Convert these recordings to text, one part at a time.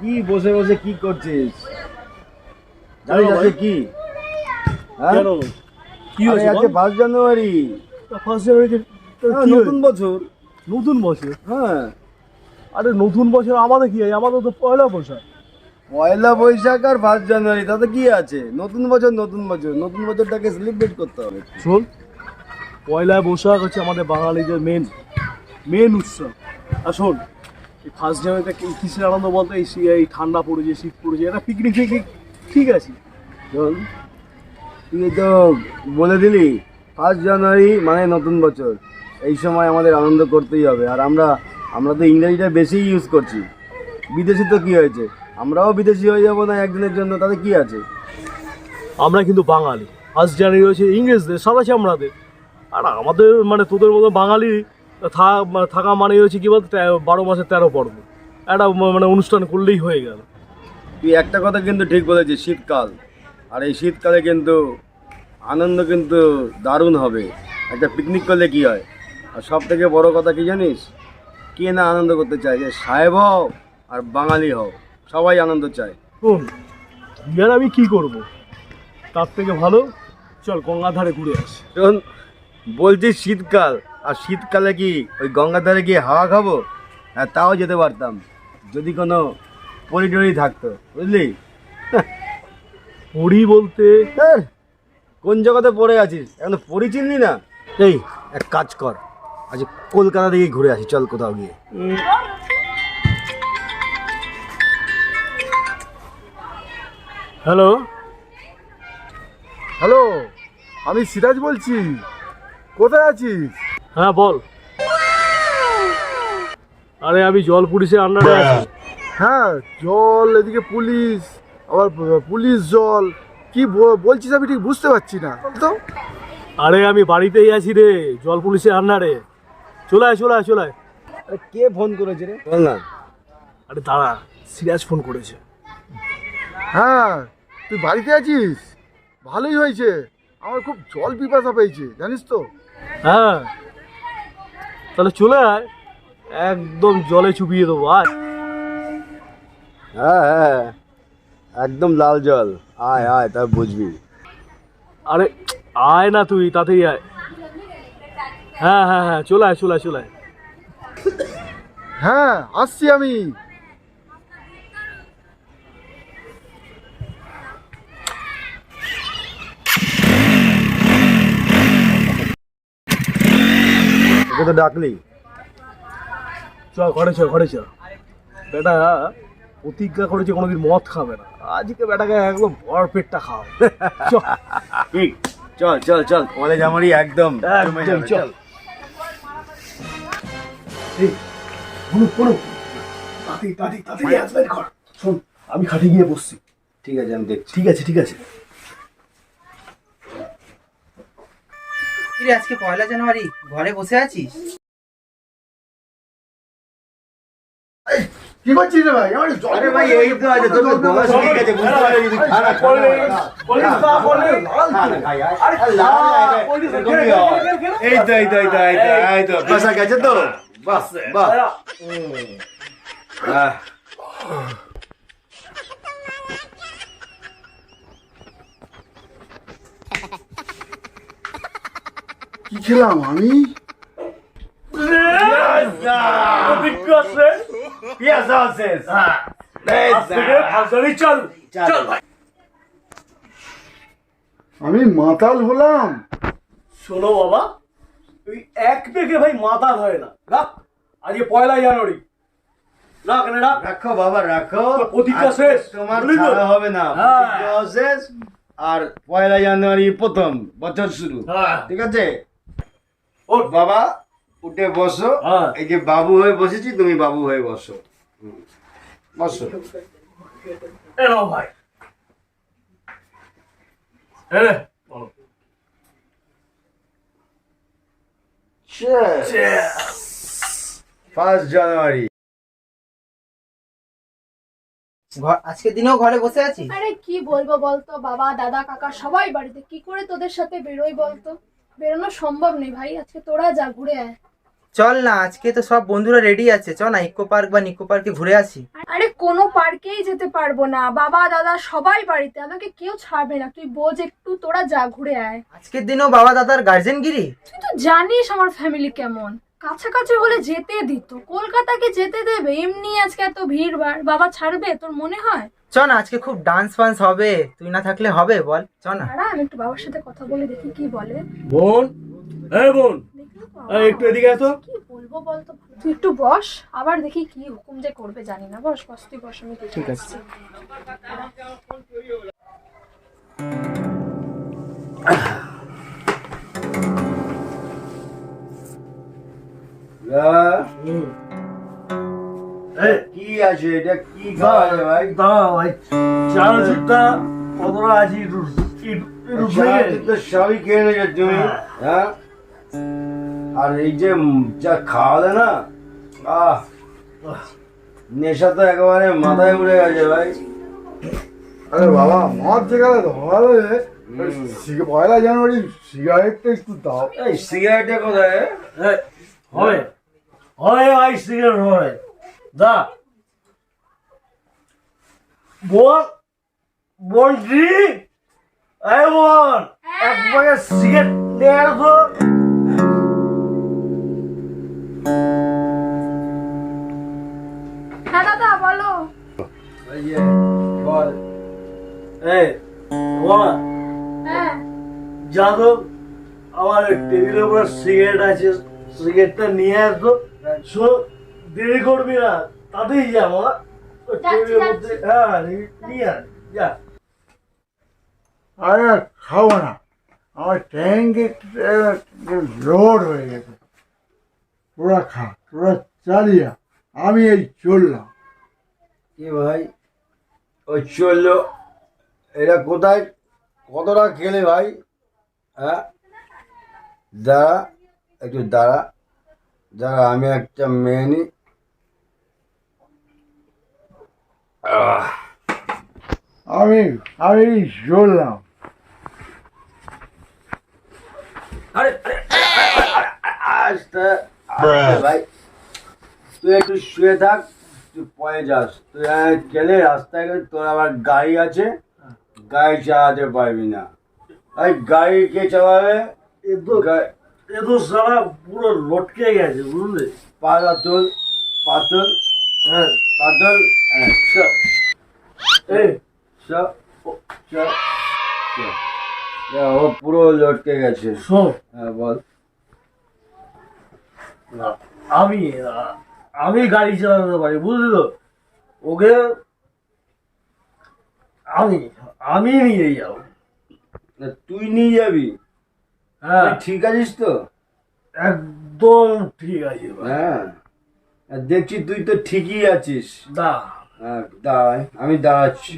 কি বসে বসে কি করছিস? জানিস আজকে কি? হ্যাঁ? কি হয়েছে আজকে ফার্স্ট জানুয়ারি ফার্স্ট জানুয়ারি হ্যাঁ, নতুন বছর। নতুন বছর? হ্যাঁ। আরে নতুন বছর আমাদের কি আছে? আমাদের তো পয়লা বৈশাখ। পয়লা বৈশাখ আর ফার্স্ট জানুয়ারি তাতে কি আছে? নতুন বছর নতুন বছর। নতুন বছরটাকে সেলিব্রেট করতে হবে। শোন পয়লা বৈশাখ হচ্ছে আমাদের বাঙালিদের মেন মেন উৎসব। আর শোন এই ফার্স্ট জানুয়ারিতে কিসের আনন্দ বলতো? এই এই ঠান্ডা পড়েছে, শীত পড়েছে, এটা পিকনিক ফিকনিক ঠিক আছে। শোন তুই তো বলে দিলি ফার্স্ট জানুয়ারি মানে নতুন বছর, এই সময় আমাদের আনন্দ করতেই হবে। আর আমরা আমরা তো ইংরেজিটা বেশি ইউজ করছি। বিদেশি তো কি হয়েছে? আমরাও বিদেশি হয়ে যাব না একদিনের জন্য, তাতে কি আছে? আমরা কিন্তু বাঙালি। ফার্স্ট জানুয়ারি হয়েছে ইংরেজদের সাতাশে আমাদের আর আমাদের মানে তোদের মতো বাঙালি থাকা মানে হচ্ছে কি বলতো বারো মাসে তেরো পর্ব। একটা মানে অনুষ্ঠান করলেই হয়ে গেল। তুই একটা কথা কিন্তু ঠিক বলেছিস শীতকাল। আর এই শীতকালে কিন্তু আনন্দ কিন্তু দারুণ হবে। একটা পিকনিক করলে কি হয়? আর সব থেকে বড় কথা কি জানিস? কে না আনন্দ করতে চায়? যে সাহেব হও আর বাঙালি হও সবাই আনন্দ চায়। শোন ইয়ার আমি কি করব? তার থেকে ভালো চল গঙ্গার ধারে ঘুরে আসি। শোন বলছিস শীতকাল আর শীতকালে কি ওই গঙ্গার ধারে গিয়ে হাওয়া খাব? হ্যাঁ তাও যেতে পারতাম। যদি কোনো পরিটরি থাকতো বুঝলি? পড়ি বলতে? কোন জগতে পড়ে আছিস? এখন পড়ি চিনলি না? এই এক কাজ কর। আজ কলকাতা থেকে ঘুরে আসি চল কোথাও গিয়ে। হ্যালো? হ্যালো আমি সিরাজ বলছি। কোথায় আছিস? হ্যাঁ বল। আরে আমি জল পুলিশের আন্ডারে আছি। হ্যাঁ জল এদিকে পুলিশ আবার পুলিশ জল। কি ব- বলছিস আমি ঠিক বুঝতে পারছি না তো আরে আমি বাড়িতেই আছি রে জল পুলিশের আন্ডারে। চলে আয় চলে আয় চলে আয় আরে কে ফোন করেছে রে? বল না। আরে দাঁড়া সিরাজ ফোন করেছে। হ্যাঁ তুই বাড়িতে আছিস? ভালোই হয়েছে। আমার খুব জল পিপাসা পেয়েছে জানিস তো? হ্যাঁ। তাহলে চলে আয়। একদম জলে চুপিয়ে দেবো আয়। হ্যাঁ হ্যাঁ একদম লাল জল। আয় আয় তা বুঝবি। আরে আয় না তুই তাতেই আয়। হ্যাঁ হ্যাঁ হ্যাঁ চলে আয় চলে আয় চলে আয়। হ্যাঁ আসছি আমি। ওকে তো ডাকলি। চ ঘরে চ ঘরে চ বেটা প্রতিজ্ঞা করেছে কোনোদিন মদ খাবে না। আজকে বেটাকে একদম ভর পেটটা খাও চল। চল চল কলেজ আমারই একদম। চল। আমি খাটে গিয়ে বসছি। ঠিক আছে আমি দেখছি। ঠিক আছে ঠিক আছে। কিরে আজকে পয়লা জানুয়ারি ঘরে বসে আছিস? কি করছিস রে ভাই? আমার জল ভাই এই তো আছে তোর তো গলা শুকিয়ে গেছে বুঝতে পারলি তুই খানা খানা এই তো এই তো এই তো এই তো এই। তো বসা গেছে তো? বাস বাস আহ কি খেলাম আমি? চল। আমি মাতাল হলাম। শোনো বাবা তুই এক পেকে ভাই মাতাল হয় না। রাখ আজকে পয়লা জানুয়ারি। রাখ না রাখ। রাখো বাবা রাখো। প্রতিজ্ঞা শেষ। তোমার ছাড়া হবে না। হ্যাঁ। প্রতিজ্ঞাও শেষ আর পয়লা জানুয়ারি প্রথম বছর শুরু। হ্যাঁ। ঠিক আছে? ওঠ। বাবা উঠে বসো। হ্যাঁ। এই যে বাবু হয়ে বসেছি তুমি বাবু হয়ে বসো। বসো। এ নাও ভাই। এ রে ফার্স্ট জানুয়ারি আজকের দিনেও ঘরে বসে আছিস? আরে কি বলব বলতো? বাবা দাদা কাকা সবাই বাড়িতে। কি করে তোদের সাথে বেরোই বলতো? বেরোনো সম্ভব নেই ভাই আজকে তোরা যা ঘুরে আয়। চল না আজকে তো সব বন্ধুরা রেডি আছে। চল না ইকো পার্ক বা নিকো পার্কে ঘুরে আসি। আরে কোনো পার্কেই যেতে পারব না। বাবা দাদা সবাই বাড়িতে। আমাকে কেউ ছাড়বে না। তুই বোঝ একটু তোরা যা ঘুরে আয়। আজকের দিনও বাবা দাদার গার্জেনগিরি? তুই তো জানিস আমার ফ্যামিলি কেমন। কাছাকাছি হলে যেতে দিত। কলকাতাকে যেতে দেবে। এমনি আজকে এত ভিড়। ভাড় বাবা ছাড়বে তোর মনে হয়? চ না আজকে খুব ডান্স ফান্স হবে। তুই না থাকলে হবে বল। চ না। দাঁড়া আমি একটু বাবার সাথে কথা বলে দেখি কি বলে। বোন? হ্যাঁ বোন। এই, একটু এদিকে এত কি বলব বলতো? তুই একটু বস আবার দেখি কি হুকুম যে করবে জানি না। বস বস তুই বস আমি ঠিক আছে। এই, কি আছে এটা কি খাওয়া ভাই দাঁড়া ভাই চার সিটটা কতটা আছে সবই খেয়ে নিয়েছো তুমি হ্যাঁ আর এই যে যা খাওয়ালে না আহ নেশা তো একেবারে মাথায় উড়ে গেছে ভাই আরে বাবা মদ তো ভালো পয়লা জানুয়ারি সিগারেটটা একটু দাও এই সিগারেটে কোথায় হবে হবে ভাই সিগারেট হবে দা বোন বলছি এই বোন এক প্যাকেট সিগারেট নিয়ে আসো। হ্যাঁ দাদা বলো। বল। এই বোন হ্যাঁ। যাদব আমার টেবিলের উপর সিগারেট আছে সিগারেটটা নিয়ে আসো। শোন। দেরি করবি না তাতেই যাব হ্যাঁ? টেবিলের মধ্যে হ্যাঁ নিয়ে আয় যা। আরে খাব না। আমার ট্যাঙ্কে লোড হয়ে গেছে। তোরা খা তোরা চালিয়ে আমি এই চললাম। কি ভাই? ওই চলল। এটা কোথায়? কতটা খেলে ভাই? হ্যাঁ? দাঁড়া একটু দাঁড়া। দাঁড়া আমি একটা মেয়ে নি আহ, আমি আমি চললাম আরে আরে, আরে, আরে, আরে, আস্তে ভাই তুই একটু শুয়ে থাক তুই পরে যাস। তুই গেলে রাস্তায় গেলে তোর আবার গাড়ি আছে। গাড়ি চালাতে পারবি না। এই গাড়ি কে চালাবে? এ তো সারা পুরো লটকে গেছে বুঝলে? পাতল পাতল হ্যাঁ। পাতল সব এই সব সব সব। এ, ও পুরো লটকে গেছে। শোন। হ্যাঁ বল। আমি আমি গাড়ি চালাতে পারি বুঝলি তো? ওকে আমি আমি নিয়ে যাব। না, তুই নিয়ে যাবি? হ্যাঁ। ঠিক আছিস তো? একদম ঠিক আছে। হ্যাঁ। দেখছি তুই তো ঠিকই আছিস। দা হ্যাঁ দাঁড়াই আমি দাঁড়াচ্ছি।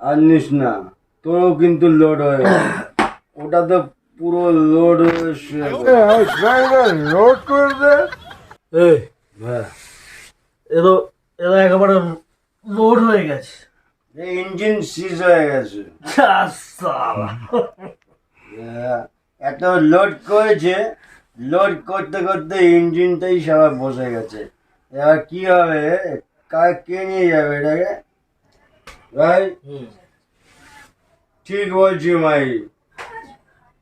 আর নিস না তোরও কিন্তু লোড হয়ে ওটা তো পুরো লোড হয়ে। লোড করে দে। এই হ্যাঁ। এ তো এ তো একেবারে লোড হয়ে গেছে। ইঞ্জিন সিজ হয়ে গেছে। যা হ্যাঁ, এত লোড করেছে লোড করতে করতে ইঞ্জিনটাই সবাই বসে গেছে। এবার কি হবে? কার কে নিয়ে যাবে এটাকে? ভাই। ঠিক বলছি মাই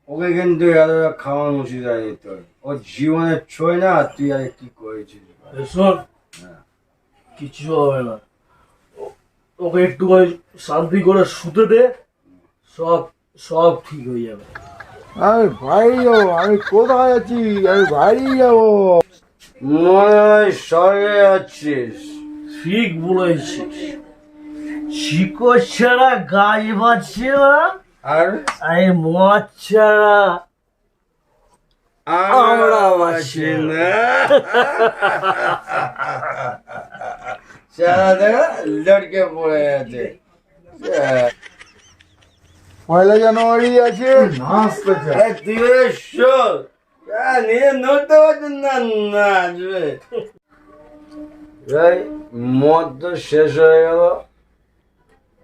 ওকে কিন্তু এতটা খাওয়ানো উচিত হয়নি তোর। ওর জীবনে ছয় না আর তুই আর কি করেছিস শোন কিছু হবে না। ওকে একটু শান্তি করে শুতে দে সব সব ঠিক হয়ে যাবে। আমি বাড়ি যাব আমি কোথায় আছি? আমি বাড়ি যাব মনে হয় স্বর্গে যাচ্ছিস ঠিক বলেছিস। শিকড় ছাড়া গাছ বাঁচছে না? আর? আরে মাছ ছাড়া আমরা বাসি না। সারা দেখা লটকে পড়ে গেছে পয়লা জানুয়ারি আছে। মদ তো শেষ হয়ে গেল।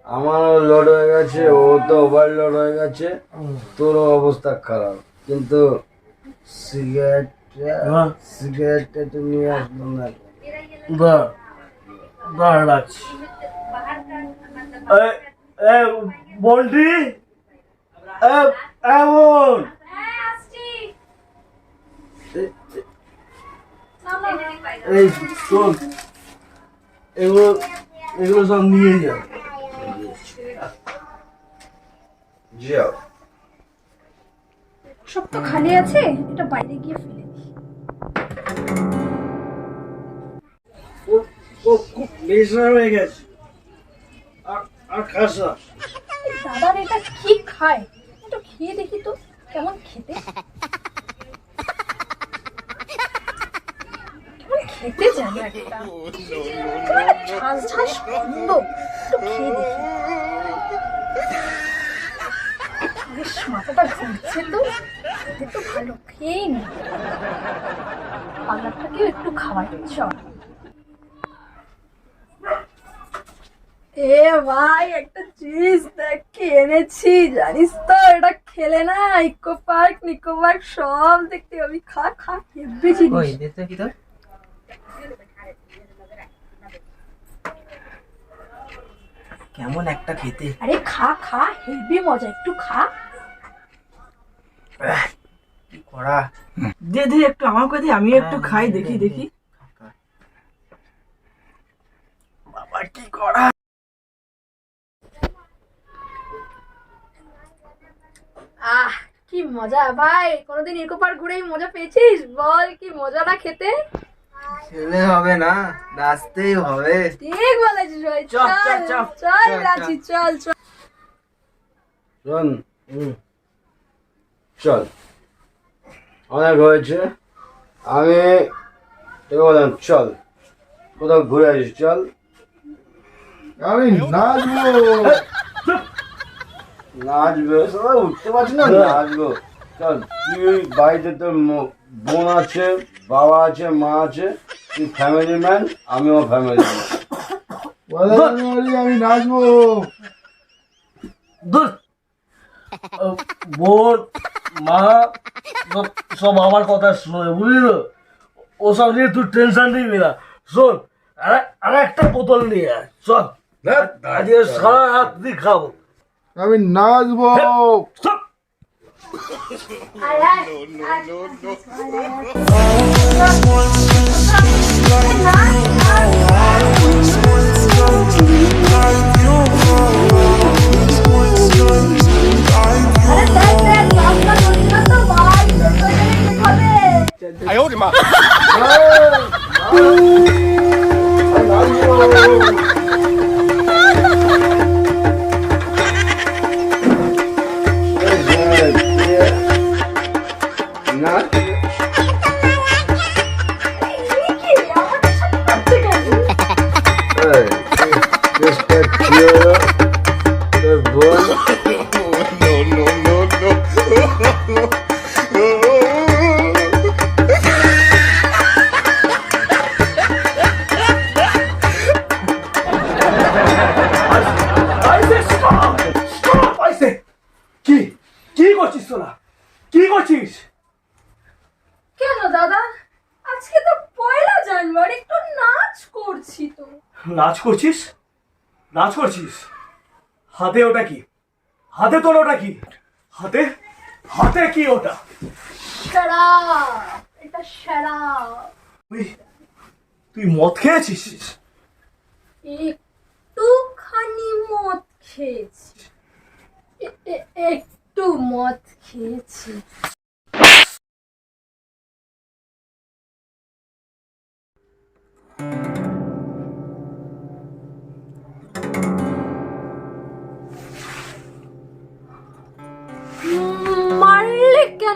আমার লোড হয়ে গেছে ও তো ওভারলোড হয়ে গেছে। তোরও অবস্থা খারাপ। কিন্তু সিগারেট হ্যাঁ। সিগারেটটা তো নিয়ে না। দাঁড়া বল্টি? এ, এ, বোন। এই শোন। এগুলো এগুলো সব নিয়ে যা। যাও। সব তো খালি আছে এটা বাইরে গিয়ে ফেলে দিই। ও ও খুব নেশা হয়ে গেছে। আর আর খাস না। এই এটা কি খায়? খেয়ে দেখি তো কেমন খেতে। খেতে খেয়ে বেশ, মাথাটা তো। ভালো, খেয়েই একটু খাওয়াই, চল। এ ভাই একটা চিজ দেখ এনেছি জানিস তো? এটা খেলে না ইকো পার্ক নিকো পার্ক সব দেখতে পাবি। খা খা ওই জিনিস কি তো কেমন একটা খেতে। আরে খা খা হেব্বি মজা একটু খা। কি করা? দে দে একটু আমাকে দে আমি একটু খাই দেখি দেখি। বাবা কি করা? আহ কি মজা ভাই কোনোদিন ইকো পার্ক ঘুরে মজা পেয়েছিস? বল কি মজা না খেতে? খেলে হবে না নাচতেই হবে। ঠিক বলেছিস ভাই চল, চল চল, চল, চল চল, চল চল। অনেক হয়েছে। আমি তোকে বললাম চল। কোথাও ঘুরে আসিস চল। আমি নাচবো। নাচবে। সবাই উঠতে পারছি না? নাচবো। চল তুই বাড়িতে তোর বোন আছে বাবা আছে মা আছে তুই ফ্যামিলি ম্যান আমিও ফ্যামিলি ম্যান আমি নাচবো। ও, বোন মা সব- সব আমার কথা শুনে বুঝলি তো? ওসব নিয়ে তুই টেনশন নিবি না। শোন আর- আর একটা বোতল নিয়ে আয়। চল আজকে সারা রাত্রি খাব। আমি নাচবো আয় আয়। কেন দাদা? আজকে তো পয়লা জানুয়ারি একটু নাচ করছি তো। নাচ করছিস? নাচ করছিস? হাতে ওটা কি? হাতে তোর ওটা কি? হাতে? হাতে কি ওটা? শরাব এটা শরাব। তুই তুই মদ খেয়েছিস? একটুখানি মদ খেয়েছি। একটু মদ খেয়েছি।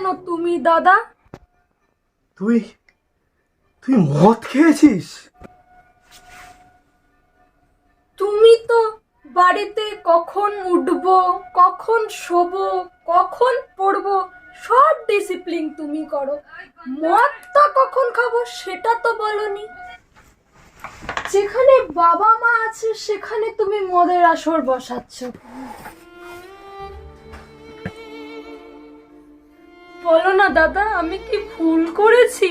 কেন তুমি দাদা? তুই তুই মদ খেয়েছিস? তুমি তো বাড়িতে কখন উঠবো কখন শোবো কখন পড়ব সব ডিসিপ্লিন তুমি করো। মদটা কখন খাব সেটা তো বলনি। যেখানে বাবা মা আছে সেখানে তুমি মদের আসর বসাচ্ছ। বলো না দাদা আমি কি ভুল করেছি?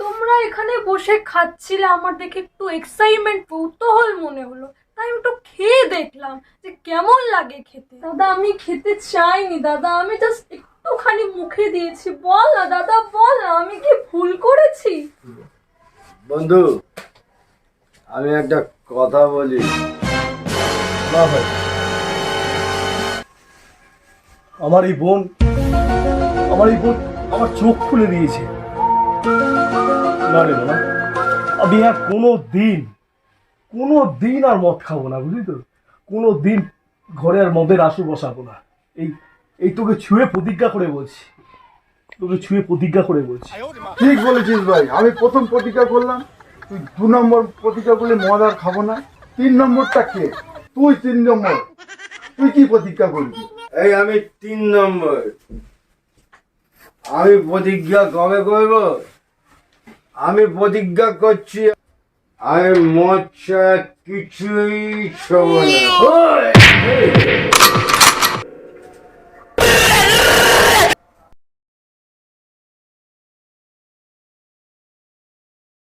তোমরা এখানে বসে খাচ্ছিলে আমার দেখে একটু এক্সাইটমেন্ট কৌতূহল মনে হলো। তাই আমি একটু খেয়ে দেখলাম যে কেমন লাগে খেতে। দাদা আমি খেতে চাইনি দাদা আমি জাস্ট একটুখানি মুখে দিয়েছি। বল না দাদা বল না আমি কি ভুল করেছি? বন্ধু আমি একটা কথা বলি। আমার এই বোন আমার এই বোন আমার চোখ খুলে দিয়েছে। না রে না আমি আর কোনো দিন কোনো দিন আর মদ খাব না বুঝলি তো? কোনো দিন ঘরে আর মদের আসু বসাবো না। এই এই তোকে ছুঁয়ে প্রতিজ্ঞা করে বলছি। তোকে ছুঁয়ে প্রতিজ্ঞা করে বলছি। ঠিক বলেছিস ভাই আমি প্রথম প্রতিজ্ঞা করলাম তুই দু নম্বর প্রতিজ্ঞা করলে মদ আর খাব না। তিন নম্বরটা কে? তুই তিন নম্বর। তুই কি প্রতিজ্ঞা করবি এই আমি তিন নম্বর। আমি প্রতিজ্ঞা কবে করব? আমি প্রতিজ্ঞা করছি আমি মদ ছাড়া কিছুই ছোব না।